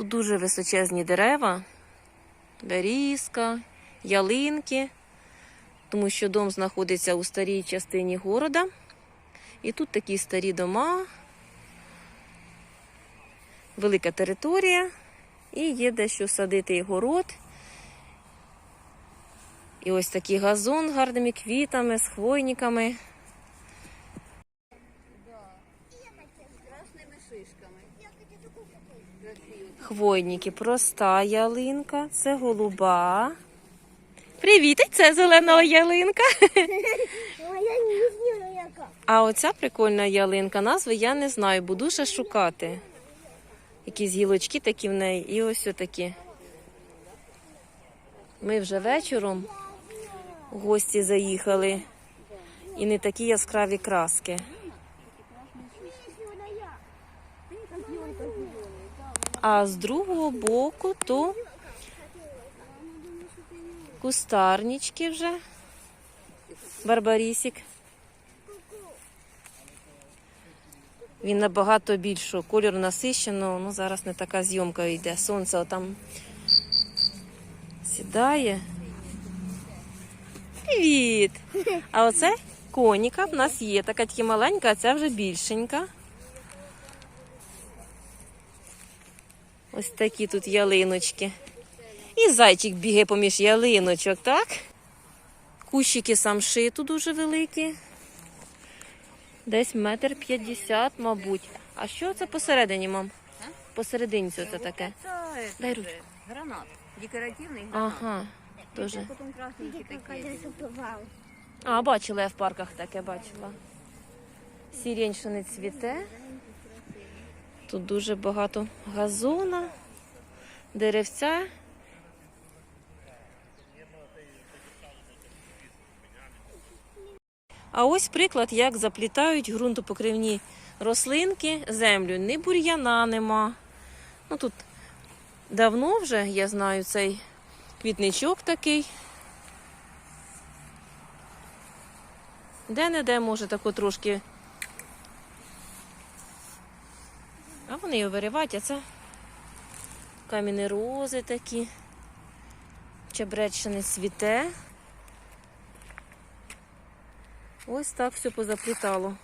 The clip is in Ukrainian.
Тут дуже височезні дерева, берізка, ялинки, тому що дом знаходиться у старій частині города. І тут такі старі дома, велика територія, і є де що садити і город. І ось такий газон з гарними квітами, з хвойниками. Красными шишками. Красиво. Хвойники, проста ялинка, це голуба. Привіт, це зелена ялинка. Моя не яка. А оця прикольна ялинка, назви я не знаю, буду ще шукати. Якісь гілочки такі в неї, і ось отакі. Ми вже вечором гості заїхали. І не такі яскраві краски. А з другого боку то кустарнички вже. Барбарісік. Він набагато більшого кольору насищеного, ну зараз не така зйомка йде. Сонце там сідає. Привіт! А оце коніка в нас є. Така тільки маленька, а ця вже більшенька. Ось такі тут ялиночки. І зайчик бігає поміж ялиночок, так? Кущики самшиту дуже великі. Десь метр п'ятдесят, мабуть. А що це посередині, мам? А? Посередині це таке. Это, Дай это ручку. же гранат. Декоративный гранат. Ага, дуже. Потом красненькие такие. запивав. А, бачила я в парках таке, бачила. Сірень, що не цвіте. Тут дуже багато газона, деревця. А ось приклад, як заплітають ґрунтопокривні рослинки землю. Ні бур'яна нема. Ну тут давно вже, я знаю, цей квітничок такий. Де-не-де може тако трошки. Вони його виривати, а це кам'яні рози такі. Чебрець ще не цвіте. Ось так все позаплітало.